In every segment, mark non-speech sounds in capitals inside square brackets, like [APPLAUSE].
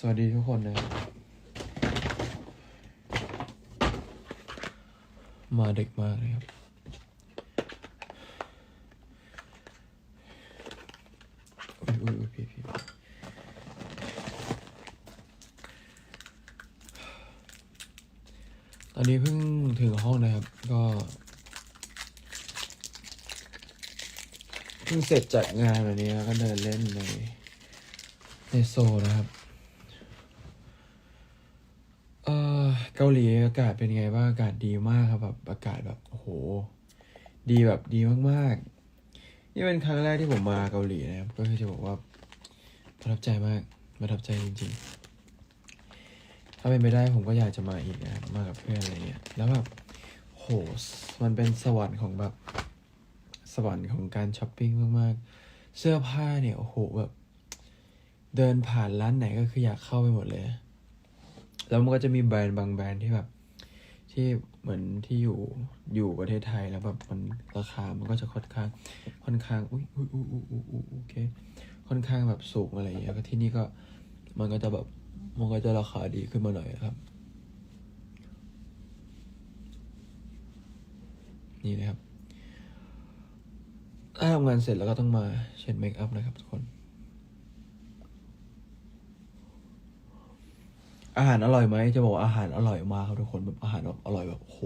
สวัสดีทุกคนนะครับมาเด็กมากเลยครับ อุ้ยอุ้ยอุ้ยพี่พี่ตอนนี้เพิ่งถึงห้องนะครับ ก็เพิ่งเสร็จจากงานวันนี้แล้วก็เดินเล่นในในโซนะครับ เออเกาหลีอากาศเป็นไงบ้างอากาศดีมากครับแบบอากาศแบบโอ้โห ดีแบบดีมากๆ นี่เป็นครั้งแรกที่ผมมาเกาหลีนะครับ ก็คือจะบอกว่าประทับใจมากประทับใจจริง ๆ ถ้าเป็นไปได้ผมก็อยากจะมาอีกนะมากับเพื่อนอะไรเงี้ยแล้วแบบโหมันเป็นสวรรค์ของแบบสวรรค์ของการช้อปปิ้งมากๆ เสื้อผ้าเนี่ยโอ้โหแบบเดินผ่านร้านไหนก็คืออยากเข้าไปหมดเลย แล้วมันก็จะมีแบรนด์บางแบรนด์ที่แบบ ที่เหมือนที่อยู่อยู่ประเทศไทยแล้วแบบมันราคามันก็จะค่อนข้าง ค่อนข้างอุ้ยอุ้ยอุ้ยอุ้ยอุ้ยอุ้ยโอเคค่อนข้างแบบสูงอะไรอย่างเงี้ยก็ที่นี่ก็มันก็จะแบบมันก็จะราคาดีขึ้นมาหน่อยครับ นี่นะครับถ้าทำงานเสร็จแล้วก็ต้องมาเช็ดเมคอัพนะครับทุกคน อาหารอร่อยไหมจะบอกว่าอาหารอร่อยมากครับทุกคนแบบอาหารแบบอร่อยแบบโห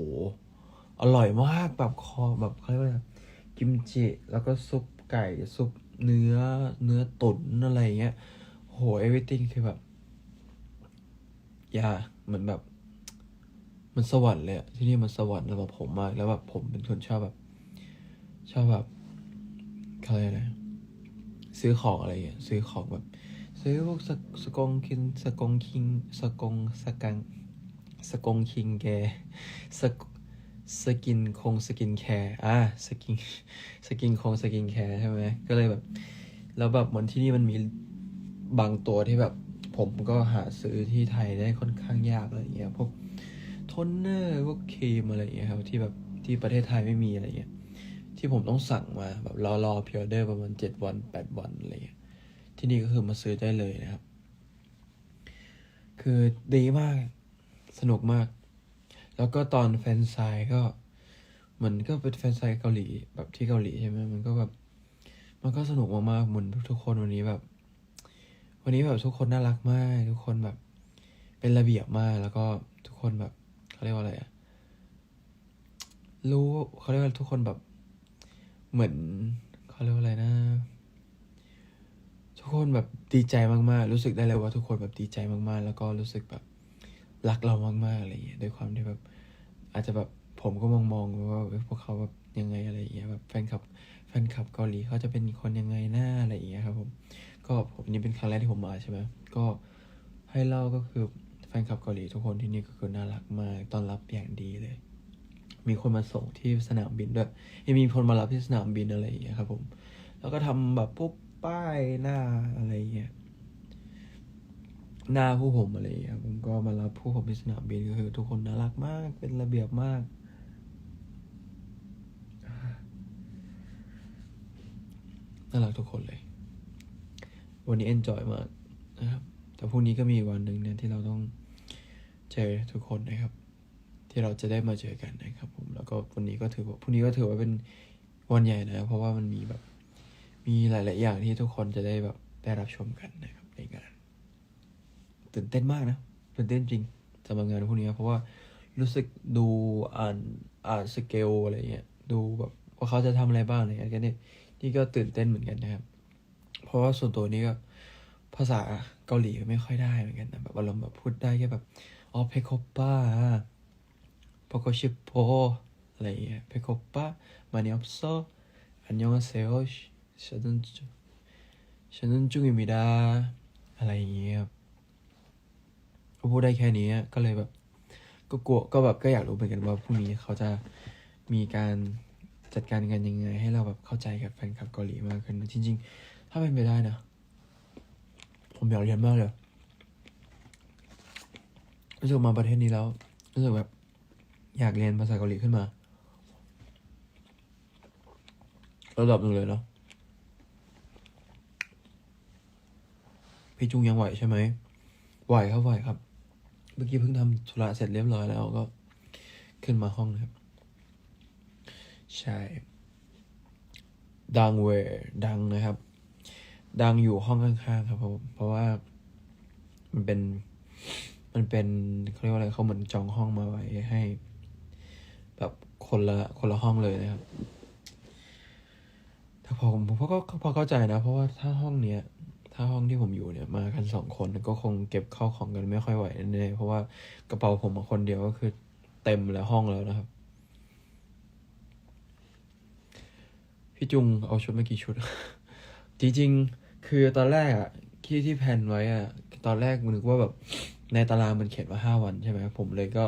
อร่อยมากแบบคอแบบเขาเรียกว่าอะไรกิมจิแล้วก็ซุปไก่ซุปเนื้อเนื้อตุ๋นอะไรเงี้ยโหเอวิติงคือแบบยาเหมือนแบบ มันสวรรค์เลยที่นี่มันสวรรค์สำหรับผมมากแล้วแบบผมเป็นคนชอบแบบ ชอบแบบเขาเรียกอะไรซื้อของอะไรเงี้ยซื้อของแบบ ซื้อพวกสสกงคินสกงคิงสกงสกังสกงคิงแกสกสกินคงสกินแคร์อะสกินสกินคงสกินแคร์ใช่ไหมก็เลยแบบ แล้วแบบเหมือนที่นี่มันมีบางตัวที่แบบ ผมก็หาซื้อที่ไทยได้ค่อนข้างยากอะไรอย่างเงี้ยพวกทนเนอร์พวกครีมอะไรอย่างเงี้ยครับที่แบบที่ประเทศไทยไม่มีอะไรเงี้ยที่ผมต้องสั่งมาแบบรอรอพิออเดอร์ประมาณเจ็ดวันแปดวันอะไรเงี้ย ที่นี่ก็คือมาซื้อได้เลยนะครับ คือดีมาก สนุกมาก แล้วก็ตอนแฟนไซน์ก็เหมือนก็เป็นแฟนไซน์เกาหลีแบบที่เกาหลีใช่ไหมมันก็แบบ มันก็สนุกมากๆเหมือนทุกๆคนวันนี้แบบ วันนี้แบบทุกคนน่ารักมาก ทุกคนแบบ เป็นระเบียบมากแล้วก็ทุกคนแบบเขาเรียกว่าอะไรอะรู้เขาเรียกว่าทุกคนแบบ เหมือนเขาเรียกว่าอะไรนะ ทุกคนแบบดีใจมากๆ รู้สึกได้เลยว่าทุกคนแบบดีใจมากๆ แล้วก็รู้สึกแบบรักเรามากๆอะไรอย่างเงี้ยด้วยความที่แบบอาจจะแบบผมก็มองมองว่าพวกเขาแบบยังไงอะไรอย่างเงี้ยแบบแฟนคลับแฟนคลับเกาหลีเขาจะเป็นคนยังไงหน้าอะไรอย่างเงี้ยครับผมก็ผมนี่เป็นครั้งแรกที่ผมมาใช่ไหมก็ให้เล่าก็คือแฟนคลับเกาหลีทุกคนที่นี่ก็คือน่ารักมากต้อนรับอย่างดีเลย มีคนมาส่งที่สนามบินด้วยยังมีคนมารับที่สนามบินอะไรอย่างเงี้ยครับผมแล้วก็ทำแบบปุ๊บ ป้ายหน้าอะไรเงี้ยหน้าผู้ผมอะไรเงี้ยผมก็มารับผู้ผมที่สนามบินก็คือ ทุกคนน่ารักมากเป็นระเบียบมาก น่ารักทุกคนเลย วันนี้เอนจอยมากนะครับ แต่พรุ่งนี้ก็มีวันหนึ่งเนี่ยที่เราต้องเจอทุกคนนะครับ ที่เราจะได้มาเจอกันนะครับ ผมแล้วก็วันนี้ก็ถือว่าพรุ่งนี้ก็ถือว่าเป็นวันใหญ่นะเพราะว่ามันมีแบบ มีหลาย ๆ อย่างที่ทุกคนจะได้แบบได้รับชมกันนะครับในงาน ตื่นเต้นมากนะตื่นเต้นจริงสำหรับงานพวกนี้เพราะว่ารู้สึกดูอ่านอ่านสเกลอะไรเงี้ยดูแบบว่าเขาจะทำอะไรบ้างอะไรเงี้ยก็นี่นี่ก็ตื่นเต้นเหมือนกันนะครับ เพราะว่าส่วนตัวนี้ก็ภาษาเกาหลีไม่ค่อยได้เหมือนกันนะแบบอารมณ์แบบพูดได้แค่แบบอ๋อเพคโป้าโปโกชิโปอะไรเงี้ยเพคโป้ามานิออฟโซอันยองเซโอ ฉันนั่นฉันจุงอิมิดาอะไรอย่างเงี้ยครับก็พูดได้แค่นี้ก็เลยแบบ ก็กลัวก็แบบก็อยากรู้เหมือนกันว่าพรุ่งนี้เขาจะมีการจัดการกันยังไง ให้เราแบบเข้าใจกับแฟนคลับเกาหลีมากขึ้นจริง ๆ ถ้าเป็นไปได้นะผมอยากเรียนมากเลยรู้สึกมาประเทศนี้แล้วรู้สึกแบบอยากเรียนภาษาเกาหลีขึ้นมาระดับหนึ่งเลยเนาะ พี่จุงยังไหวใช่ไหมไหวครับไหวครับ เมื่อกี้เพิ่งทำธุระเสร็จเรียบร้อยแล้วก็ขึ้นมาห้องนะครับ ใช่ ดังเวรดังนะครับ ดังอยู่ห้องข้างๆครับผมเพราะว่ามันเป็นมันเป็นเขาเรียกว่าอะไรเขาเหมือนจองห้องมาไว้ให้ แบบคนละคนละห้องเลยนะครับ ถ้าพอผมผมก็พอเข้าใจนะ เพราะว่าถ้าห้องเนี้ย ถ้าห้องที่ผมอยู่เนี่ยมากันสองคนก็คงเก็บข้าของกันไม่ค่อยไหวแน่ๆเพราะว่ากระเป๋าผมมาคนเดียวก็คือเต็มแล้วห้องแล้วนะครับ พี่จุงเอาชุดมากี่ชุด จริงๆ คือตอนแรกอะที่ที่แพนไว้อะตอนแรกมันนึกว่าแบบในตารางมันเขียนว่าห้าวันใช่ไหมผมเลยก็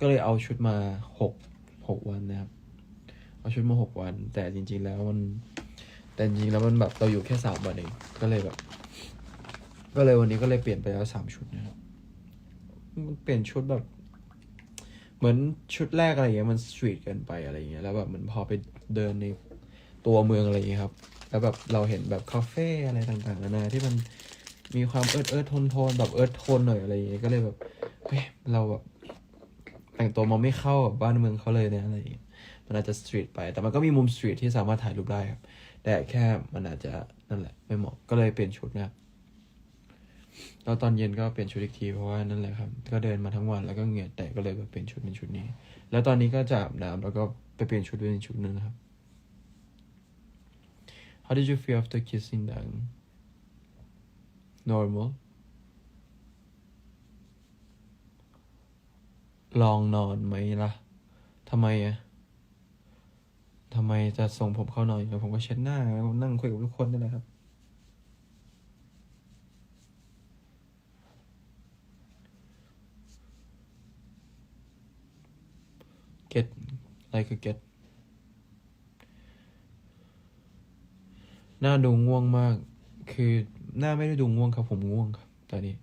ก็เลยเอาชุดมาหกหกวันนะครับ เอาชุดมาหกวัน แต่จริง ๆ แล้วมันแต่จริงๆแล้วมันแบบเราอยู่แค่สามวันเองก็เลยแบบ ก็เลยวันนี้ก็เลยเปลี่ยนไปแล้วสามชุดนะครับมันเปลี่ยนชุดแบบ เหมือนชุดแรกอะไรอย่างเงี้ยมันสตรีทเกินไปอะไรอย่างเงี้ยแล้วแบบเหมันพอไปเดินในตัวเมืองอะไรอย่างเงี้ยครับ แล้วแบบเราเห็นแบบคาเฟ่อะไรต่างๆนานาที่มันมีความเอิร์ธเอิร์ธโทนโทนแบบเอิร์ธโทนหน่อยอะไรอย่างเงี้ยก็เลยแบบเฮ้ยเราแบบแต่งตัวมาไม่เข้ากับบ้านเมืองเขาเลยเนี่ยอะไรอย่างเงี้ยมันอาจจะสตรีทไป แต่มันก็มีมุมสตรีทที่สามารถถ่ายรูปได้ครับ แต่แค่มันอาจจะนั่นแหละไม่เหมาะก็เลยเปลี่ยนชุดนะครับ แล้วตอนเย็นก็เปลี่ยนชุดอีกทีเพราะว่านั่นแหละครับ ก็เดินมาทั้งวันแล้วก็เหงื่อแตกก็เลยแบบเปลี่ยนชุดเป็นชุดนี้ แล้วตอนนี้ก็จะอาบน้ำแล้วก็ไปเปลี่ยนชุดเป็นชุดนึงนครับ How did you feel after kissing them normal ลองนอนไหมล่ะทำไมอะทำไมจะส่งผมเข้านอนอยู่ผมก็เช็ดหน้านั่งคุยกับทุกคนนี่แหละครับ get อะไรคือ get หน้าดูง่วงมาก คือหน้าไม่ได้ดูง่วงครับ ผมง่วงครับ ตอนนี้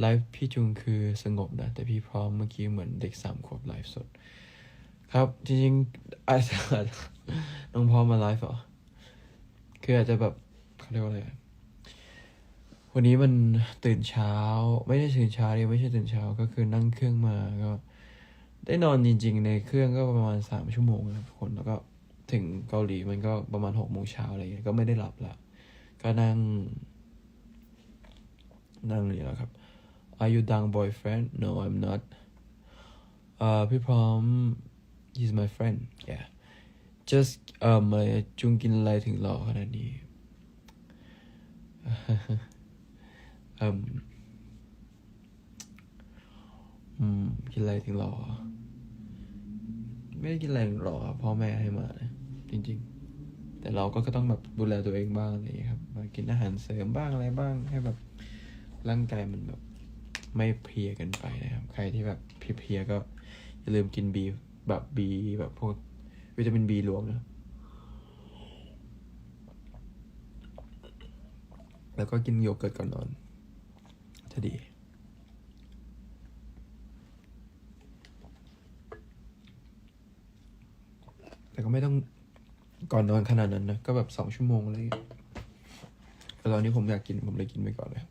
ไลฟ์พี่จุงคือสงบนะ แต่พี่พร้อมเมื่อกี้เหมือนเด็กสามขวบไลฟ์สด ครับ จริงๆอาจจะน้องพร้อมมาไลฟ์เหรอ คืออาจจะแบบเขาเรียกว่าอะไรวันนี้มันตื่นเช้า ไม่ได้ตื่นเช้าเดิไม่ใช่ตื่นเช้าก็คือนั่งเครื่องมาก็ ได้นอนจริง ๆ ในเครื่องก็ประมาณสามชั่วโมงนะครับทุกคนแล้วก็ถึงเกาหลีมันก็ประมาณหกโมงเช้าอะไรเงี้ยก็ไม่ได้หลับละก็นั่ง นั่งนี่แหละครับ Are you dang boyfriend No I'm not เอ่อพี่พร้อม he's my friend yeah just เอ่อมาจุงกินอะไรถึงหล่อขนาดนี้เอืม กินอะไรถึงหล่อไม่ได้กินอะไรหรอกพ่อแม่ให้มานะจริง ๆ แต่เราก็ก็ต้องแบบดูแลตัวเองบ้างอะไรอย่างเงี้ยครับมากินอาหารเสริมบ้างอะไรบ้างให้แบบร่างกายมันแบบไม่เพลียกันไปนะครับ ใครที่แบบเพลียๆก็อย่าลืมกินบีแบบบีแบบพวกวิตามินบีรวมนะ แล้วก็กินโยเกิร์ตก่อนนอน จะดี แต่ก็ไม่ต้องก่อนนอนขนาดนั้นนะ ก็แบบสองชั่วโมงอะไรอย่างเงี้ยแต่ตอนนี้ผมอยากกินผมเลยกินไปก่อนเลย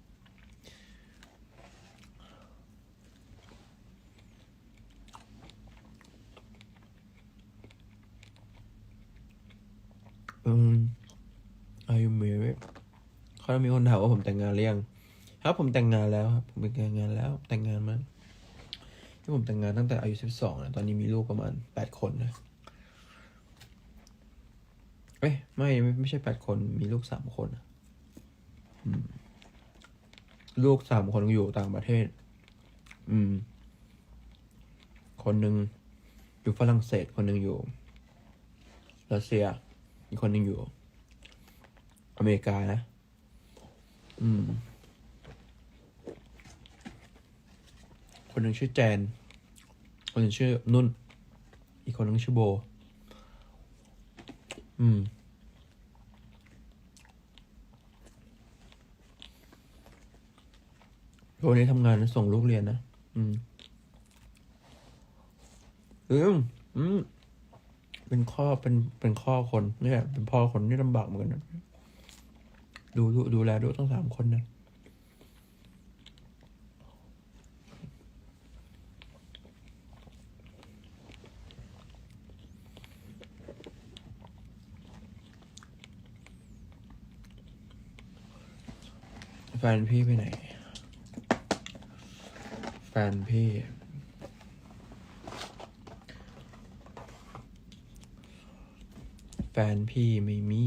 อืม Are you married เขามีคนถามว่าผมแต่งงานหรือยังครับผมแต่งงานแล้วครับผมแต่งงานแล้ว แต่งงานมาที่ผมแต่งงานตั้งแต่อายุสิบสองนะตอนนี้มีลูกประมาณแปดคนนะ เอ้ยไม่ไม่ไม่ใช่แปดคนมีลูกสามคนลูกสามคนอยู่ต่างประเทศ อืม คนหนึ่งอยู่ฝรั่งเศส คนหนึ่งอยู่รัสเซีย อีกคนหนึ่งอยู่ อเมริกานะ อืม คนหนึ่งชื่อแจน คนหนึ่งชื่อนุ่น อีกคนหนึ่งชื่อโบ อืม วันนี้ทำงานส่งลูกเรียนนะ อืม อืม อืม เป็นข้อเป็น เป็นข้อคนเนี่ย เป็นพ่อคนนี่ลำบากเหมือนกันนะ ดูดูดูแลลูกทั้งสามคนนะ แฟนพี่ไปไหน แฟนพี่ แฟนพี่ไม่มี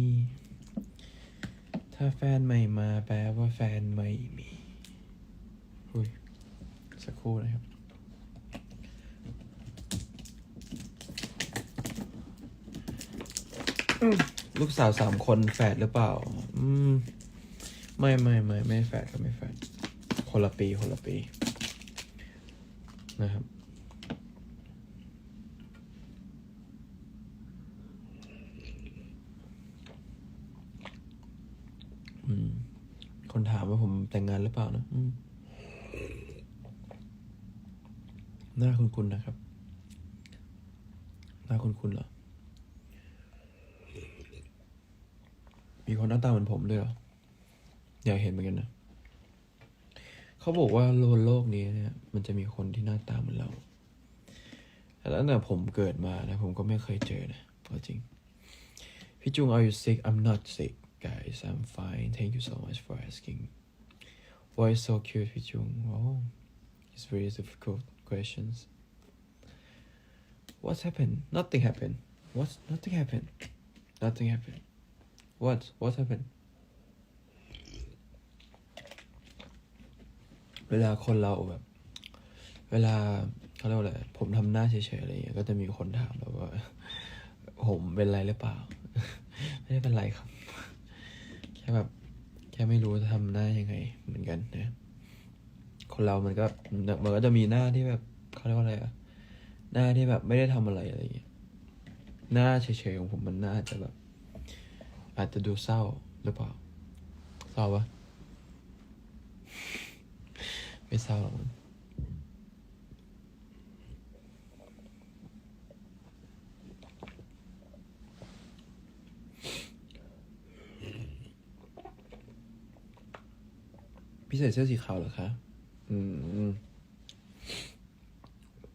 ถ้าแฟนไม่มาแปลว่าแฟนไม่มีอุ้ยสักครู่นะครับลูกสาวสามคนแฝดหรือเปล่า อืม ไม่ไม่ไม่ไม่แฝดก็ไม่แฝดคนละปีคนละปีนะครับอืมคนถามว่าผมแต่งงานหรือเปล่านะหน้าคุณคุณนะครับ หน้าคุณคุณเหรอ มีคนหน้าตาเหมือนผมด้วยเหรอ อยากเห็นเหมือนกันนะ เขาบอกว่าโลกโลกนี้เนี่ย มันจะมีคนที่หน้าตาเหมือนเราแต่ตั้งแต่ผมเกิดมานะ ผมก็ไม่เคยเจอนะเอาจริง พี่จุง are you sick I'm not sick guys I'm fine thank you so much for asking why is so cute พี่จุง oh it's very difficult questions what's happened nothing happened what nothing happened nothing happened what what happened เวลาคนเราแบบ เวลาเขาเรียกว่าอะไรผมทำหน้าเฉยๆอะไรอย่างเงี้ยก็จะมีคนถามแบบว่า ผมเป็นไรหรือเปล่า ไม่ได้เป็นไรครับ แค่แบบแค่ไม่รู้จะทำหน้ายังไง เหมือนกันนะคนเรามันก็มันก็จะมีหน้าที่แบบเขาเรียกว่าอะไรอะหน้าที่แบบไม่ได้ทำอะไรอะไรอย่างเงี้ยหน้าเฉยๆของผมมันน่าจะแบบ อาจจะดูเศร้าหรือเปล่าเศร้าปะ ไม่เศร้าหรอกมั้งพี่ใส่เสื้อสีขาวเหรอคะ อืม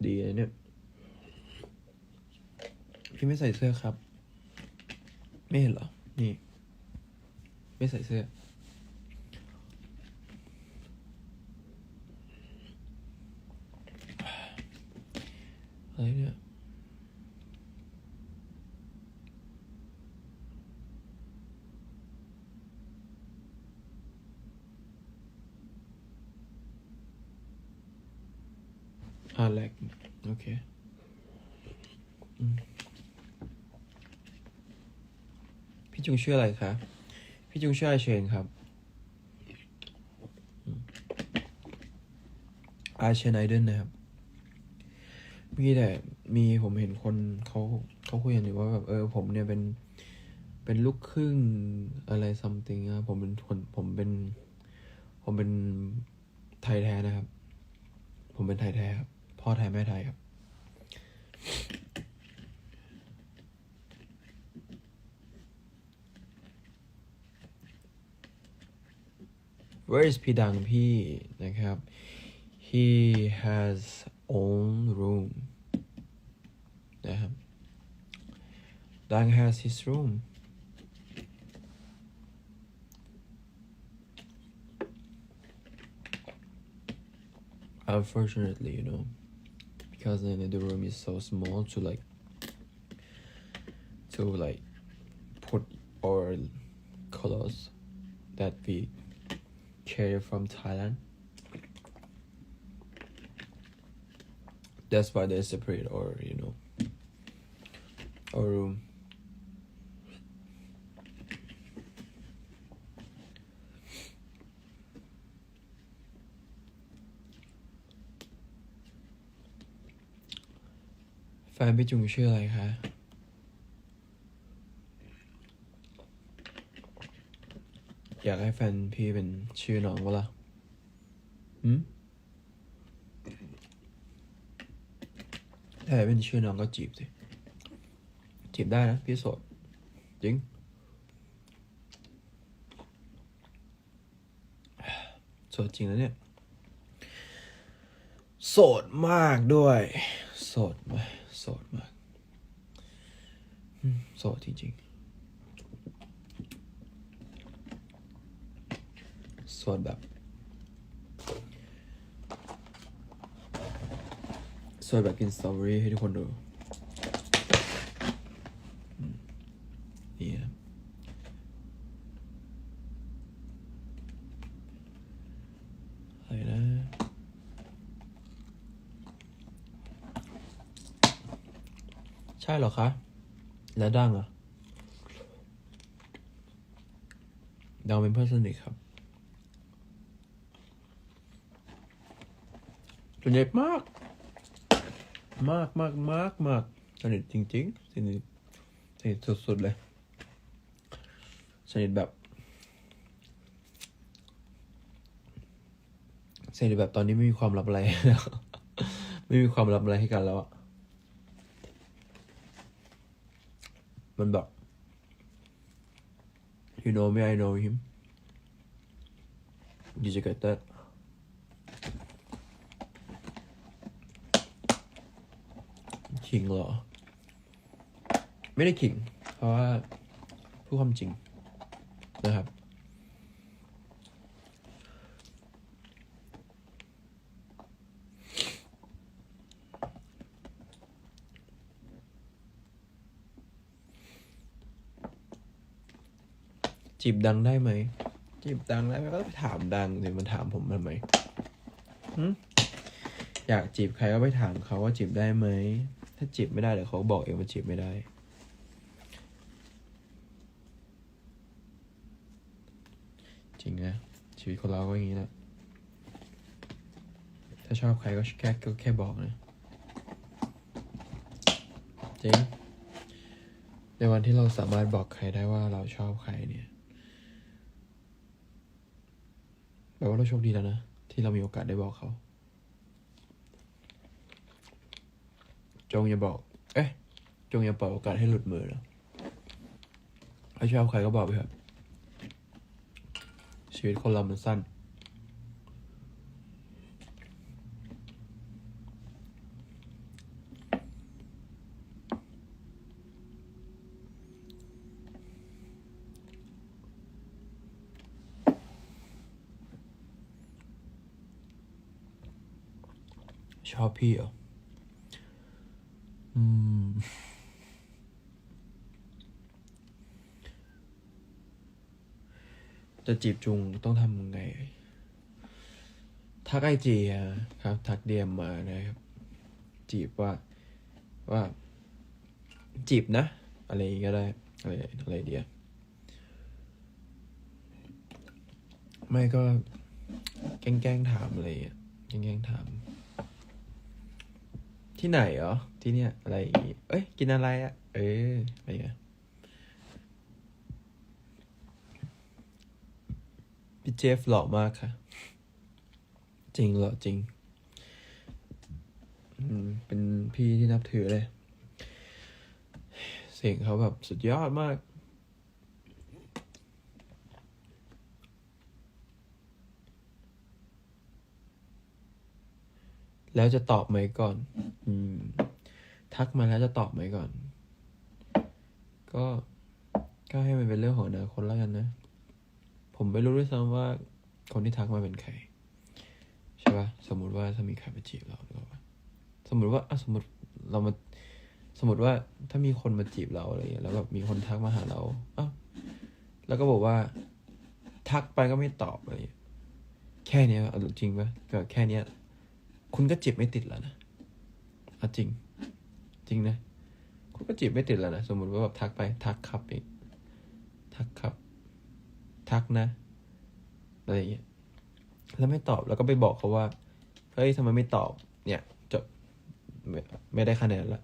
ดีเลยเนี่ย พี่ไม่ใส่เสื้อครับ ไม่เห็นเหรอ นี่ ไม่ใส่เสื้อ อะไรเนี่ยอ่าแลกโอเคพี่จุงชื่ออะไรคะพี่จุงชื่ออเชนครับอืมอเชนไอเดนนะครับ มีแต่มีผมเห็นคนเขาเขาคุยกันอยู่ว่าแบบเออ ผมเนี่ยเป็นเป็นลูกครึ่งอะไรซัมติงอะผมเป็นคนผมเป็น ผมเป็นไทยแท้นะครับ ผมเป็นไทยแท้ครับพ่อไทยแม่ไทยครับ Where is พี่ดังพี่นะครับ he has own room นะครับ ดัง has his room unfortunately you know because then the room is so small to like to like put our clothes that we carry from Thailand that's why they separate our you know or room แฟนพี่จุงชื่ออะไรคะ อยากให้แฟนพี่เป็นชื่อน้องวะล่ะหืมถ้าเป็นชื่อน้องก็จีบสิ จีบได้นะพี่โสดจริง โสดจริงนะเนี่ย โสดมากด้วย โสดมากโสดมากโสดจริงๆโสส่วนแบบส่วนแบบกินสตรอเบอรี่ให้ทุกคนดูอืมนี่นะอะไรนะ ใช่เหรอคะ แล้วดังอะดังเป็นเพื่อนสนิทครับสนิทมาก มากมากมากมากสนิทจริงๆสนิทสนิทสุดๆเลยสนิทแบบสนิทแบบตอนนี้ไม่มีความลับอะไรแล้ว ไม่มีความลับอะไรให้กันแล้วอะ มันแบบ you know me I know him did you get that ขิงเหรอ ไม่ได้ขิง เพราะว่าพูดความจริงนะครับ จีบดังได้ไหม จีบดังได้ไหมก็ไปถามดังสิมันถามผมทำไมอยากจีบใครก็ไปถามเขาว่าจีบได้ไหม ถ้าจีบไม่ได้เดี๋ยวเขาบอกเองว่าจีบไม่ได้จริงนะชีวิตคนเราก็อย่างนี้แหละถ้าชอบใครก็แค่ก็แค่บอกนะจริงในวันที่เราสามารถบอกใครได้ว่าเราชอบใครเนี่ย แปลว่าเราโชคดีแล้วนะ ที่เรามีโอกาสได้บอกเขา จงอย่าบอก เอ๊ะ จงอย่าปล่อยโอกาสให้หลุดมือนะถ้าชอบใครก็บอกไปครับชีวิตคนเรามันสั้น ชอบพี่เหรอ อืม จะจีบจุงต้องทำยังไง ทักไอจีครับ ทักเดียมมานะครับ จีบว่า ว่า จีบนะ อะไรก็ได้ อะไรอะไรเดียไม่ก็แกล้งๆถามอะไรอย่างเงี้ยแกล้งๆถาม ที่ไหนเหรอ ที่เนี่ย อะไรอย่างงี้ เอ้ย กินอะไรอะเอออะไรเงี้ยพี่เจฟหล่อมากค่ะ จริงเหรอจริง อืม เป็นพี่ที่นับถือเลย เสียงเขาแบบสุดยอดมากแล้วจะตอบไหมก่อน อืม ทักมาแล้วจะตอบไหมก่อน ก็ก็ให้มันเป็นเรื่องของอนาคตแล้วกันนะ ผมไม่รู้ด้วยซ้ำว่า คนที่ทักมาเป็นใครใช่ปะสมมติว่าถ้ามีใครมาจีบเราหรือเปล่าสมมติว่าอะสมมติเรามา สมมติว่าถ้ามีคนมาจีบเราอะไรอย่างเงี้ยแล้วแบบมีคนทักมาหาเราอ้าวแล้วก็บอกว่า ทักไปก็ไม่ตอบอะไรอย่างเงี้ยแค่เนี้ยเอาจริงปะแบบแค่เนี้ย คุณก็จีบไม่ติดแล้วนะ อาจริง จริงนะคุณก็จีบไม่ติดแล้วนะสมมติว่าแบบทักไป ทักครับอีกทักครับ ทักนะอะไรอย่างเงี้ยแล้วไม่ตอบแล้วก็ไปบอกเขาว่าเฮ้ยทำไมไม่ตอบ เนี่ยจบไม่ไม่ได้คะแนนละ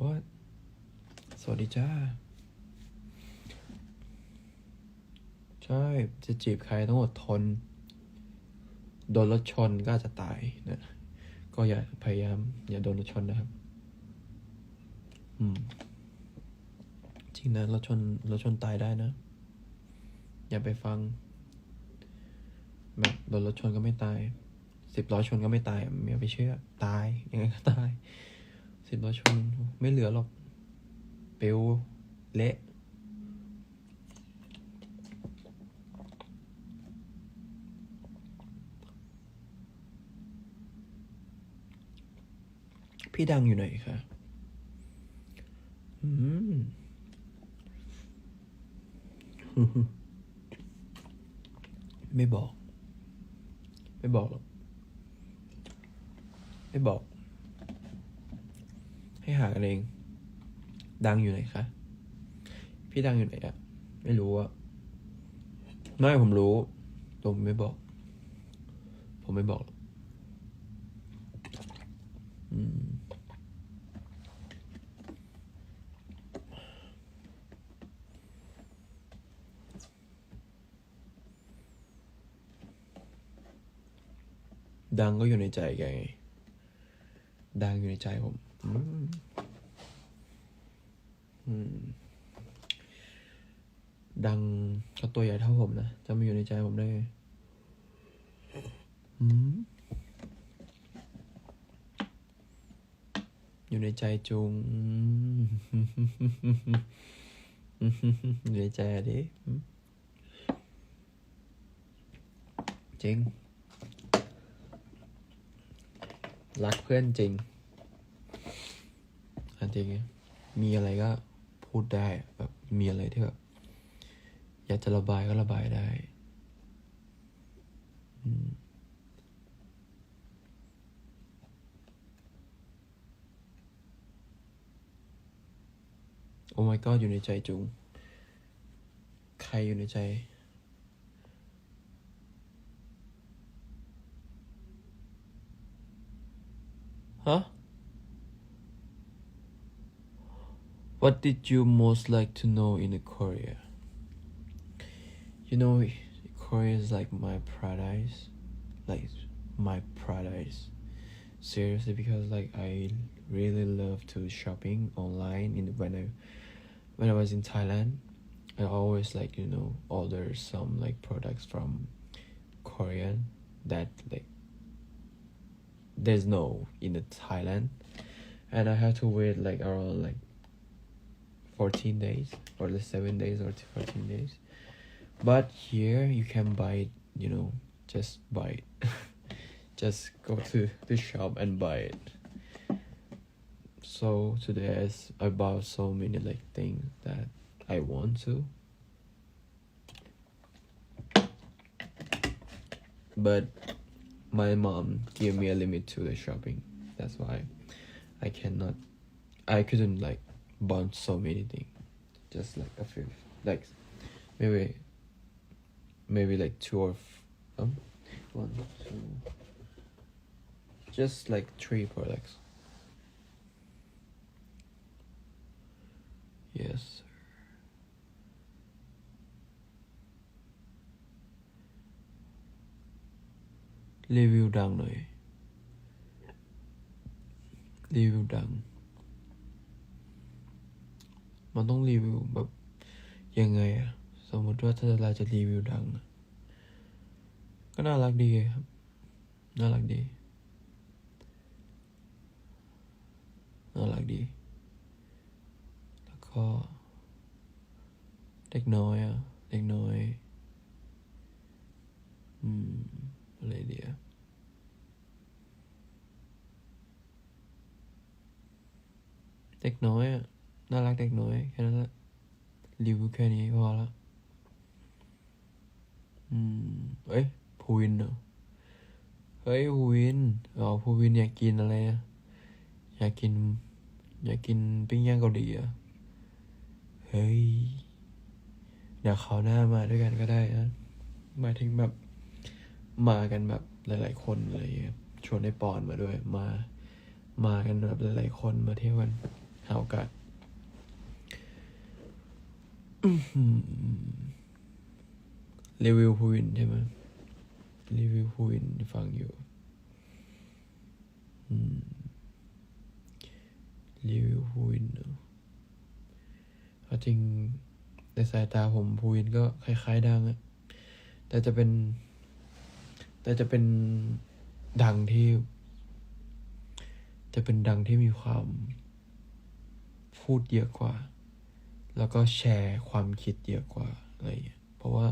What สวัสดีจ้า ใช่ จะจีบใครต้องอดทน โดนรถชนก็อาจจะตายนะ ก็อย่าพยายาม อย่าโดนรถชนนะครับ อืม จริงนะรถชนรถชนตายได้นะ อย่าไปฟัง แบบโดนรถชนก็ไม่ตาย สิบล้อชนก็ไม่ตายอย่าไปเชื่อ ตาย ยังไงก็ตาย สิบล้อชนไม่เหลือหรอก เปิวเละ พี่ดังอยู่ไหนคะอืมไม่บอก ไม่บอกหรอกไม่บอก ให้หากันเอง ดังอยู่ไหนคะ พี่ดังอยู่ไหนอะไม่รู้อะไม่ผมรู้แตผมไม่บอก ผมไม่บอกหรอกอืม ดังก็อยู่ในใจแกไง ดังอยู่ในใจผมอืมอืมดังก็ตัวใหญ่เท่าผมนะ จะมาอยู่ในใจผมได้ไงอืมอยู่ในใจจุงอืมอยู่ในใจดิอืมจริง รักเพื่อนจริงอันจริงมีอะไรก็พูดได้แบบมีอะไรที่แบบอยากจะระบายก็ระบายได้อืมโอ้ my god อยู่ในใจจุง ใครอยู่ในใจ Huh? What did you most like to know in Korea? You know, Korea is like my paradise. Like, my paradise. Seriously, because like I really love to shopping online in when I when I was in Thailand. I always like you know order some like products from Korean that like there's no in the Thailand, and I had to wait like around like 14 days or the seven days or 14 days. But here you can buy it, you know, just buy it. [LAUGHS] just go to the shop and buy it. So today I bought so many like things that I want to. But my mom gave me a limit to the shopping. That's why I cannot I couldn't like buy so many things. Just like a few like maybe maybe like two or um one two just like three products. Yes. รีวิวดังหน่อย รีวิวดัง มันต้องรีวิวแบบยังไงอะสมมติว่าถ้าเราจะรีวิวดัง ก็น่ารักดีครับ น่ารักดี น่ารักดี แล้วก็ เด็กน้อยอะเด็กน้อย อืม อะไรเดียเด็กน้อยอะน่ารักเด็กน้อยแค่นั้นแหละรีวิวแค่นี้พอละอืมเอ้ยภูวินเหรอเฮ้ยภูวินเอ๋อภูวินอยากกินอะไรอะอยากกินอยากกินปิ้งย่างเกาหลีอะเฮ้ยเดี๋ยวเขาหน้ามาด้วยกันก็ได้นะหมายถึงแบบ มากันแบบหลาย ๆ คนอะไรอย่างเงี้ยชวนไอ้ปอนมาด้วยมา มากันแบบหลาย ๆ คนมาเที่ยวกันหาโอกาสรีวิวพูวินใช่ไหมรีวิวพูวินฟังอยู่รีวิวพูวินเอาจริงในสายตาผมพูวินก็คล้าย ๆ ดังอะแต่จะเป็น แต่จะเป็นดังที่ จะเป็นดังที่มีความพูดเยอะกว่า แล้วก็แชร์ความคิดเยอะกว่าอะไรอย่างเงี้ยเพราะว่า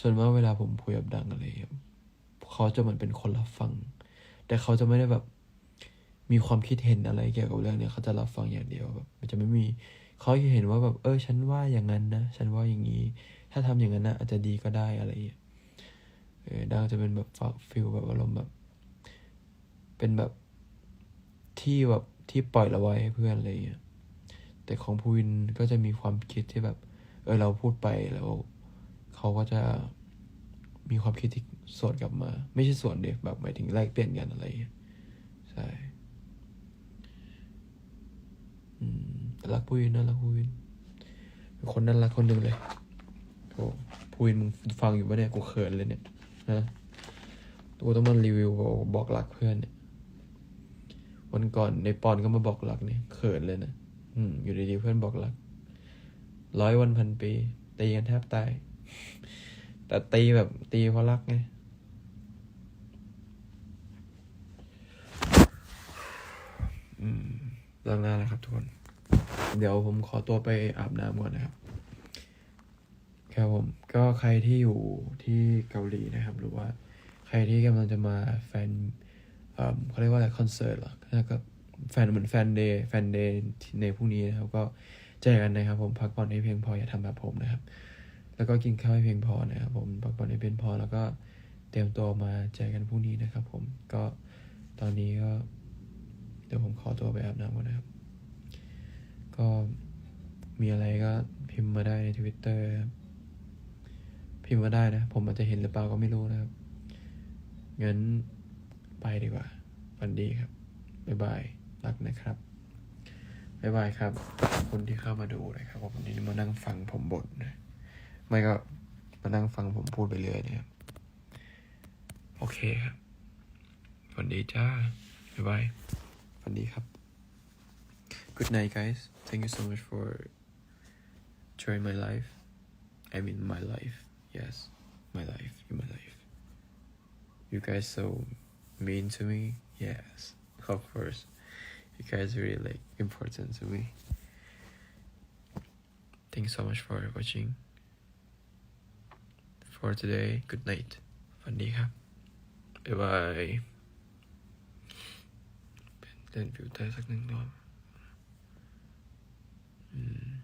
ส่วนมากเวลาผมคุยกับดังอะไรเขาจะเหมือนเป็นคนรับฟัง แต่เขาจะไม่ได้แบบมีความคิดเห็นอะไรเกี่ยวกับเรื่องเนี้ยเขาจะรับฟังอย่างเดียวแบบมันจะไม่มีเขาจะเห็นว่าแบบเออ ฉันว่าอย่างนั้นนะ ฉันว่าอย่างนี้ ถ้าทำอย่างนั้นนะอาจจะดีก็ได้อะไรอย่างเงี้ย เออดังจะเป็นแบบฟิลแบบอารมณ์แบบ เป็นแบบที่แบบที่ปล่อยเราไว้ให้เพื่อนอะไรอย่างเงี้ย แต่ของภูวินก็จะมีความคิดที่แบบ เออเราพูดไปแล้วเขาก็จะมีความคิดที่สวนกลับมา ไม่ใช่สวนเด็กแบบหมายถึงแลกเปลี่ยนกันอะไรเงี้ยใช่อืมแต่รักภูวินนะรักภูวินเป็นคนน่ารักคนหนึ่งเลยโอ้ภูวินมึงฟังอยู่ปะเนี่ยกูเขินเลยเนี่ย นะกูต้องมารีวิวบอกรักเพื่อนเนี่ย วันก่อนในปอนก็มาบอกรักเนี่ยเขินเลยนะอืม อยู่ดีๆเพื่อนบอกรัก ร้อยวันพันปีตีกันแทบตาย แต่ตีแบบตีเพราะรักไงอืมเรื่องหน้าแล้วครับทุกคน เดี๋ยวผมขอตัวไปอาบน้ำก่อนนะครับ ครับผม ก็ใครที่อยู่ที่เกาหลีนะครับ หรือว่าใครที่กำลังจะมาแฟนเอ่อเขาเรียกว่าอะไรคอนเสิร์ตหรอแล้วก็แฟนเหมือนแฟนเดย์แฟนเดย์ในพรุ่งนี้นะครับ ก็เจอกันนะครับ ผมพักผ่อนให้เพียงพออย่าทำแบบผมนะครับ แล้วก็กินข้าวให้เพียงพอนะครับ ผมพักผ่อนให้เพียงพอ แล้วก็เตรียมตัวมาเจอกันพรุ่งนี้นะครับ ผมก็ตอนนี้ก็เดี๋ยวผมขอตัวไปอาบน้ำก่อนนะครับ ก็มีอะไรก็พิมพ์มาได้ในทวิตเตอร์ พิมพ์มาได้นะ ผมอาจจะเห็นหรือเปล่าก็ไม่รู้นะครับ งั้นไปดีกว่าวันดีครับ บ๊ายบาย รักนะครับ บ๊ายบายครับคุณที่เข้ามาดูนะครับวันนี้มานั่งฟังผมบ่นนะไม่ก็มานั่งฟังผมพูดไปเรื่อยนะครับ โอเคครับวันดีจ้า บ๊ายบายวันดีครับ Good night guys thank you so much for joining my life I mean my life Yes, my life, you're my life. You guys so mean to me. Yes, of course. You guys really like important to me. Thanks so much for watching. For today, good night. bye บ๊ายบายเล่นฟิลเตอร์สักหนึ่งรอบอืม